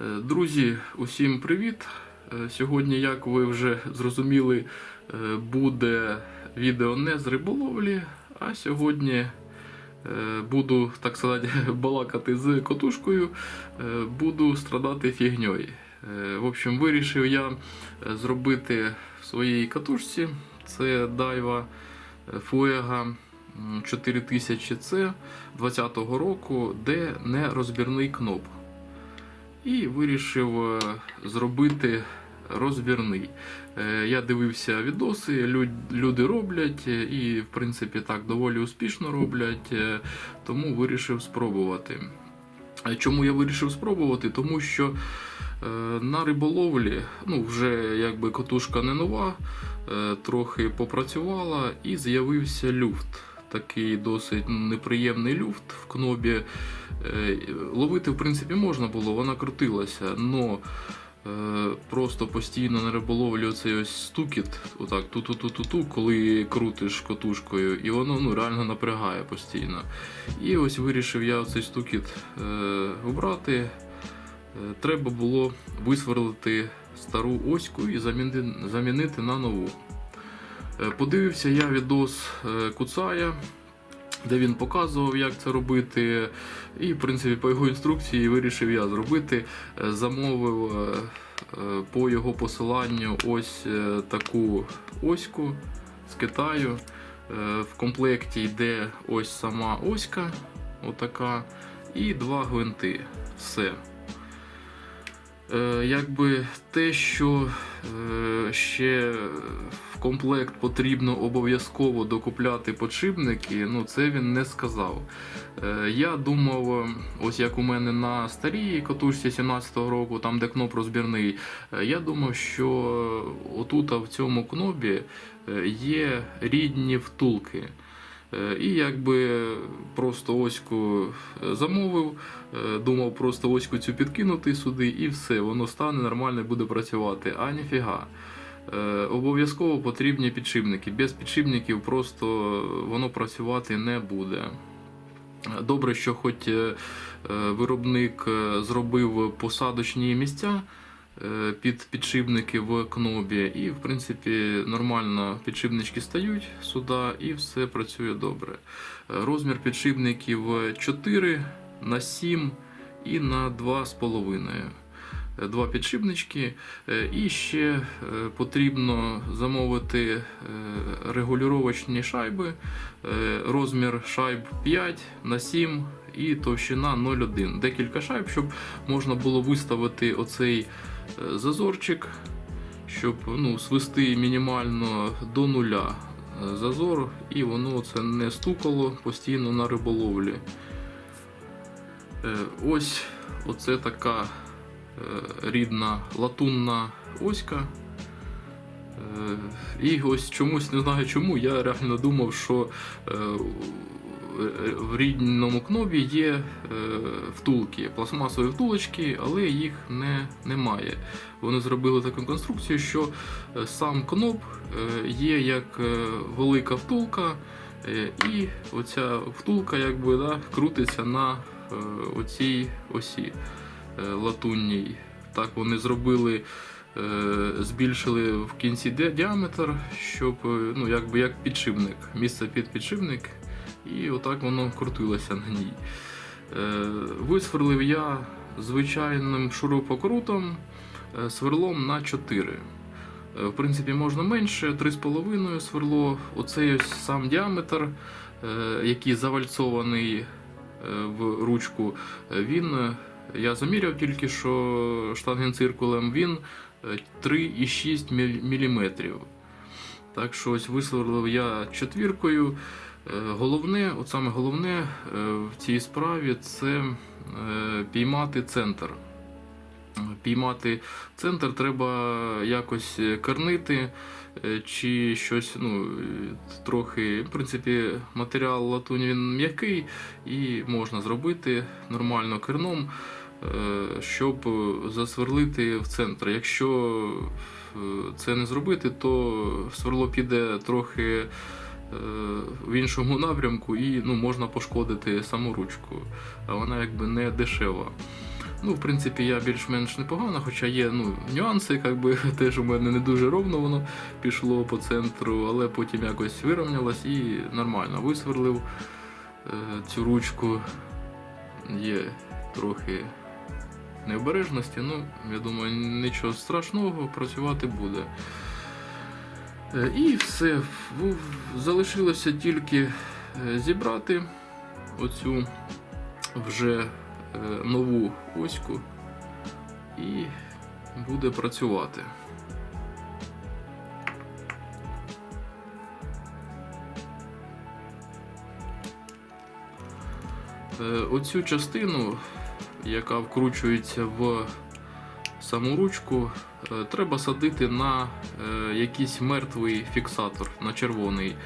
Е, Друзі, усім привіт! Е, Сьогодні, як ви вже зрозуміли, е, буде відео не з риболовлі, а сьогодні буду, так сказати, балакати з котушкою, буду страдати фігньою. В общем, вирішив я зробити в своїй катушці. Це дайва Fuega 4000C 2020 року, де не розбірний кноп і вирішив е, зробити розбірний. Е, Я дивився відоси, люди роблять е, і, в принципі, так доволі успішно роблять, тому вирішив спробувати. Чому я вирішив спробувати? Тому що на риболовлі, ну вже якби котушка не нова, трохи попрацювала і з'явився люфт. Такий досить неприємний люфт в кнобі. Е, Ловити, в принципі, можна було, вона крутилася, але просто постійно на риболовлі оцей ось стукіт, отак ту-ту-ту-ту-ту, коли крутиш котушкою, і воно ну, реально напрягає постійно. І ось вирішив я цей стукіт е, убрати. Е, Треба було висверлити стару оську і замінити на нову. Е, Подивився я відос е, Куцая, де він показував, як це робити. І, в принципі, по його інструкції вирішив я зробити. Е, Замовив по його посиланню ось таку оську з Китаю. В комплекті йде ось сама оська, отака, і два гвинти. Все. Е, Якби те, що е, ще в комплект потрібно обов'язково докупляти подшипники, ну це він не сказав. Е, Я думав, ось як у мене на старій катушці 17-го року, там де кноп розбірний, я думав, що отут в цьому кнобі є рідні втулки. Е, І якби просто оську е, замовив, е, думав просто оську цю підкинути сюди і все, воно стане нормально буде працювати. А ніфіга. Обов'язково потрібні підшипники. Без підшипників просто воно працювати не буде. Добре, що хоч виробник зробив посадочні місця під підшипники в кнобі, і в принципі нормально підшипнички стають сюди, і все працює добре. Е, Розмір підшипників 4 на 7 і на 2,5. Е, Два підшипнички, Е, і ще е, потрібно замовити е, регулювачні шайби. Е, Розмір шайб 5 на 7 і товщина 0,1. Декілька шайб, щоб можна було виставити оцей е, зазорчик, щоб ну, свести мінімально до нуля е, зазор, і воно це не стукало постійно на риболовлі. Е, Ось оце така е, рідна латунна оська. Е, І ось чомусь не знаю чому. Я реально думав, що е, в рідному кнобі є е, втулки, пластмасові втулочки, але їх не, немає. Вони зробили таку конструкцію, що е, сам кноп е, є як велика втулка, і оця втулка якби, да, крутиться на оцій осі латунній. Так вони зробили, збільшили в кінці діаметр, щоб ну, якби як підшипник, місце під підшипник, і отак воно крутилося на ній. Е, Висверлив я звичайним шурупокрутом е, сверлом на 4. Е, В принципі, можна менше, 3,5 сверло. Оцей ось сам діаметр, який завальцований в ручку, він я заміряв тільки що штангенциркулем, він е, 3,6 мм. Так що ось висверлив я четвіркою. Е, Головне, от саме головне е, в цій справі це е, піймати центр. Піймати центр треба якось кернити чи щось, ну, трохи, в принципі, матеріал латунь він м'який і можна зробити нормально керном, щоб засверлити в центр. Якщо це не зробити, то сверло піде трохи в іншому напрямку і ну, можна пошкодити саму ручку, а вона якби не дешева. Ну, в принципі, я більш-менш непогано, хоча є ну, нюанси, якби теж у мене не дуже ровно воно пішло по центру, але потім якось вирівнялось і нормально висверлив е, цю ручку. Є трохи необережності, ну, я думаю, нічого страшного, працювати буде. Е, І все. Залишилося тільки е, зібрати оцю вже е, нову оську і буде працювати. Оцю частину, яка вкручується в саму ручку, е, треба садити на е, якийсь мертвий фіксатор, на червоний.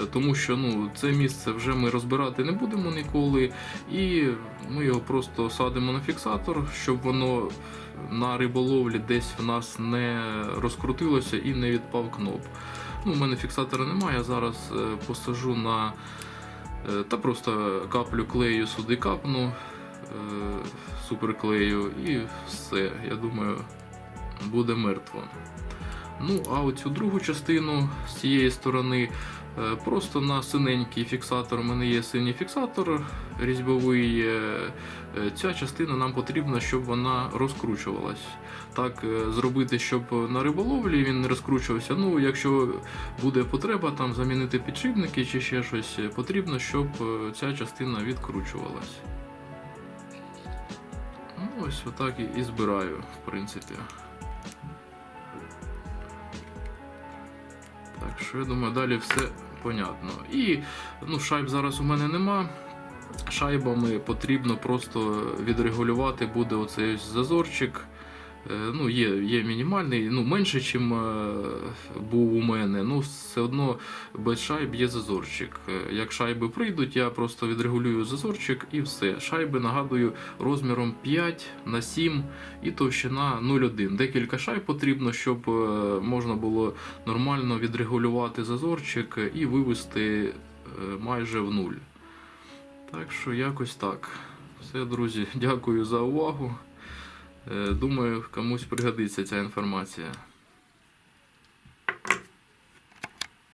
Е, Тому що ну, це місце вже ми розбирати не будемо ніколи, і ми його просто садимо на фіксатор, щоб воно на риболовлі десь в нас не розкрутилося і не відпав кноп. Ну, у мене фіксатора немає, я зараз посажу на та просто каплю клею сюди капну, суперклею і все. Я думаю, буде мертво. Ну, а оцю другу частину з цієї сторони е, просто на синенький фіксатор. У мене є синій фіксатор різьбовий. е, е, Ця частина нам потрібна, щоб вона розкручувалась. Так е, зробити, щоб на риболовлі він не розкручувався. Ну, якщо буде потреба там замінити підшипники чи ще щось, е, потрібно, щоб е, ця частина відкручувалась. Ну, ось отак і- збираю, в принципі. Так що я думаю, далі все понятно. І ну, шайб зараз у мене нема. Шайбами потрібно просто відрегулювати буде оцей зазорчик. Е, Ну, є, є мінімальний, ну менше, ніж був у мене. Ну, все одно без шайб є зазорчик. Е, Як шайби прийдуть, я просто відрегулюю зазорчик і все. Шайби нагадую розміром 5 на 7 і товщина 0,1. Декілька шайб потрібно, щоб е, можна було нормально відрегулювати зазорчик і вивести е, майже в нуль. Так що якось так. Все, друзі, дякую за увагу. Е, Думаю, комусь пригодиться ця інформація.